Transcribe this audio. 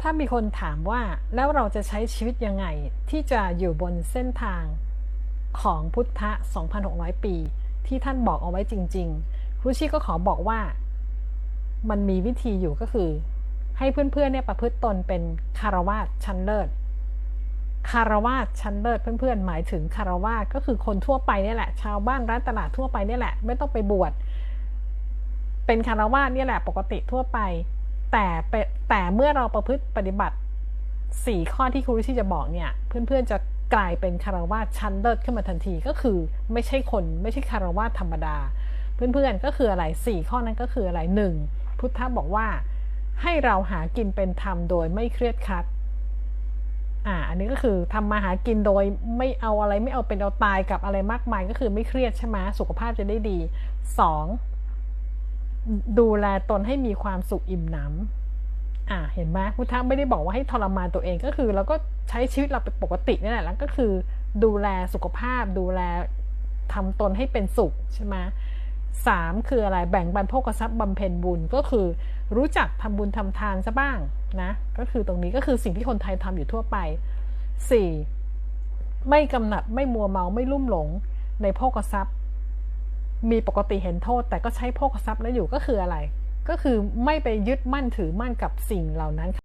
ถ้ามีคนถามว่าแล้วเราจะใช้ชีวิตยังไงที่จะอยู่บนเส้นทางของพุทธะ 2,600 ปี ที่ท่านบอกเอาไว้จริงๆครูชีก็ขอบอกว่า มันมีวิธีอยู่ก็คือ ให้เพื่อนๆเนี่ยประพฤติตนเป็นคารวาสชั้นเลิศคารวาสชั้นเลิศเพื่อนๆ หมายถึงคารวาสก็คือคนทั่วไปเนี่ยแหละ ชาวบ้านร้านตลาดทั่วไปเนี่ยแหละ ไม่ต้องไปบวชเป็นคารวาสเนี่ยแหละปกติทั่วไป แต่แต่เมื่อเราประพฤติปฏิบัติสี่ข้อที่ครูริชี่จะบอกเนี่ย เพื่อนๆจะกลายเป็นคารวาสชั้นเลิศขึ้นมาทันทีก็คือไม่ใช่คนไม่ใช่คารวาสธรรมดา เพื่อนๆก็คืออะไรสี่ข้อนั้นก็คืออะไรหนึ่งพุทธะบอกว่าให้เราหากินเป็นธรรมโดยไม่เครียดคัดอ่าอันนี้ก็คือทำมาหากินโดยไม่เอาอะไรไม่เอาเป็นเอาตายกับอะไรมากมายก็คือไม่เครียดใช่ไหมสุขภาพจะได้ดีสอง ดูแลตนให้มีความสุขอิ่มหนำอ่าเห็นไหมพุทธะไม่ได้บอกว่าให้ทรมานตัวเองก็คือเราก็ใช้ชีวิตเราเป็นปกตินี่แหละแล้วก็คือ ดูแลสุขภาพ ดูแลทำตนให้เป็นสุขใช่ไหมสามคืออะไรแบ่งบันโภคทรัพย์บำเพ็ญบุญก็คือรู้จักทำบุญทำทานซะบ้างนะก็คือตรงนี้ก็คือสิ่งที่คนไทยทำอยู่ทั่วไป 4. ไม่กำหนัดไม่มัวเมาไม่ลุ่มหลงในโภคทรัพย์ มีปกติเห็นโทษ แต่ก็ใช้โภคทรัพย์แล้วอยู่ก็คืออะไร ก็คือไม่ไปยึดมั่นถือมั่นกับสิ่งเหล่านั้น